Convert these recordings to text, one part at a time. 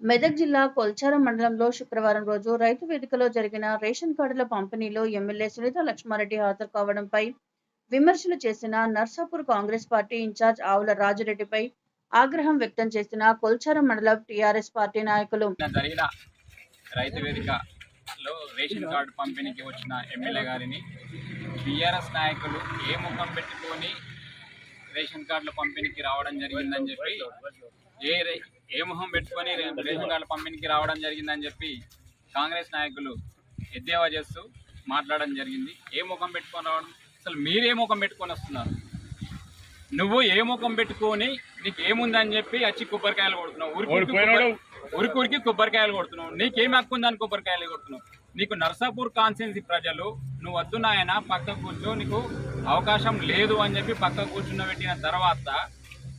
మెదక్ జిల్లా కొల్చారం మండలంలో శుక్రవారం రోజు రైతు వేదికలో జరిగిన రేషన్ కార్డుల పంపిణీలో ఎమ్మెల్యే సునీత లక్ష్మారెడ్డి హాజరు కావడంపై విమర్శలు చేసిన నర్సాపూర్ కాంగ్రెస్ పార్టీ ఇన్ఛార్జ్ ఆవుల రాజురెడ్డిపై ఆగ్రహం వ్యక్తం చేసిన కొల్చారం మండలం టీఆర్ఎస్ పార్టీ నాయకులు. రైతు వేదికలో రేషన్ కార్డు పంపిణీకి వచ్చిన ఎమ్మెల్యే గారిని టీఆర్ఎస్ నాయకులు ఏ ముఖం పెట్టుకొని రేషన్ కార్డుల పంపిణీకి రావడం జరిగిందని చెప్పి ఏ రే- ఏ ముఖం పెట్టుకొని రేషన్ కార్డుల పంపిణీకి రావడం జరిగిందని చెప్పి కాంగ్రెస్ నాయకులు ఎద్దేవా చేస్తూ మాట్లాడడం జరిగింది. ఏ ముఖం పెట్టుకొని రావడం? అసలు మీరే ముఖం పెట్టుకొని వస్తున్నారు. నువ్వు ఏ ముఖం పెట్టుకొని నీకు ఏముందని చెప్పి వచ్చి కొబ్బరికాయలు కొడుతున్నావు. ఊరికి ఊరికి కొబ్బరికాయలు కొడుతున్నావు. నీకేం హక్కు ఉందని కొబ్బరికాయలు కొడుతున్నావు. నీకు నర్సాపూర్ కాన్స్టిట్యున్సీ ప్రజలు నువ్వు వద్దున్నాయన నాయన పక్క కూర్చో నీకు అవకాశం లేదు అని చెప్పి పక్క కూర్చున్న పెట్టిన తర్వాత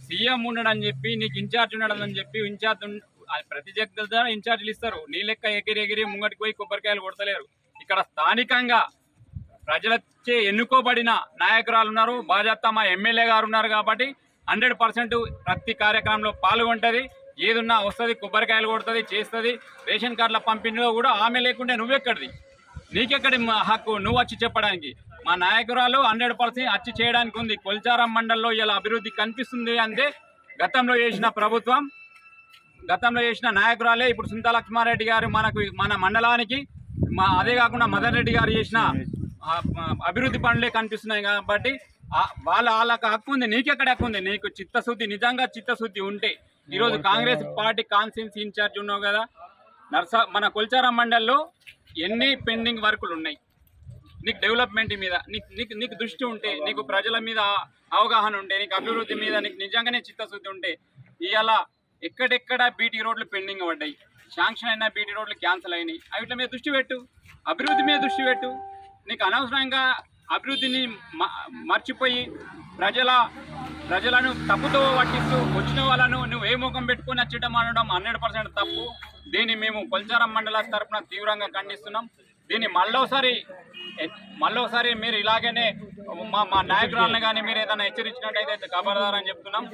సీఎం ఉండడని చెప్పి నీకు ఇన్ఛార్జ్ ఉండడం అని చెప్పి ఇన్ఛార్జ్ ఉన్- అది ప్రతి దగ్గర ఇన్ఛార్జీలు ఇస్తారు. నీ లెక్క ఎగిరి ఎగిరి ముంగటికి పోయి కొబ్బరికాయలు కొడతలేరు. ఇక్కడ స్థానికంగా ప్రజలచే ఎన్నుకోబడిన నాయకురాలు ఉన్నారు. భాజపా మా ఎమ్మెల్యే గారు ఉన్నారు కాబట్టి హండ్రెడ్ పర్సెంట్ ప్రతి కార్యక్రమంలో పాల్గొంటుంది. ఏదున్నా వస్తుంది కొబ్బరికాయలు కొడుతుంది చేస్తుంది రేషన్ కార్డుల పంపిణీలో కూడా ఆమె లేకుంటే నువ్వెక్కడిది? నీకెక్కడి మా హక్కు? నువ్వు వచ్చి చెప్పడానికి. మా నాయకురాలు హండ్రెడ్ పర్సెంట్ వచ్చి చేయడానికి ఉంది. కొల్చారం మండలంలో ఇలా అభివృద్ధి కనిపిస్తుంది అంటే గతంలో చేసిన ప్రభుత్వం గతంలో చేసిన నాయకురాలే ఇప్పుడు సుంత లక్ష్మారెడ్డి గారు మనకు మన మండలానికి మా అదే కాకుండా మదన్ రెడ్డి గారు చేసిన అభివృద్ధి పనులే కనిపిస్తున్నాయి కాబట్టి వాళ్ళ వాళ్ళకి హక్కు ఉంది. నీకెక్కడ హక్కు ఉంది? నీకు చిత్తశుద్ధి నిజంగా చిత్తశుద్ధి ఉంటే ఈరోజు కాంగ్రెస్ పార్టీ కాన్స్టిట్యున్సీ ఇన్ఛార్జ్ ఉన్నావు కదా నర్సా మన కొల్చారం మండల్లో ఎన్ని పెండింగ్ వర్కులు ఉన్నాయి? నీకు డెవలప్మెంట్ మీద నీకు నీకు నీకు దృష్టి ఉంటే నీకు ప్రజల మీద అవగాహన ఉంటే నీకు అభివృద్ధి మీద నీకు నిజంగానే చిత్తశుద్ధి ఉంటే ఇవాళ ఎక్కడెక్కడ బీటీ రోడ్లు పెండింగ్ పడ్డాయి? శాంక్షన్ అయిన బీటీ రోడ్లు క్యాన్సిల్ అయినాయి. వీటి మీద దృష్టి పెట్టు. అభివృద్ధి మీద దృష్టి పెట్టు. నీకు అనవసరంగా అభివృద్ధిని మర్చిపోయి ప్రజల ప్రజలను తప్పుతో పట్టిస్తూ వచ్చిన వాళ్ళను నువ్వు ఏ ముఖం పెట్టుకుని వచ్చడం అనడం హండ్రెడ్ పర్సెంట్ తప్పు. దీన్ని మేము కొల్చారం మండల తరఫున తీవ్రంగా ఖండిస్తున్నాం. దీన్ని మళ్ళోసారి మళ్ళోసారి మీరు ఇలాగనే మా మా నాయకురాలను కానీ మీరు ఏదైనా హెచ్చరించినట్టయితే ఖబర్దార్ అని చెప్తున్నాం.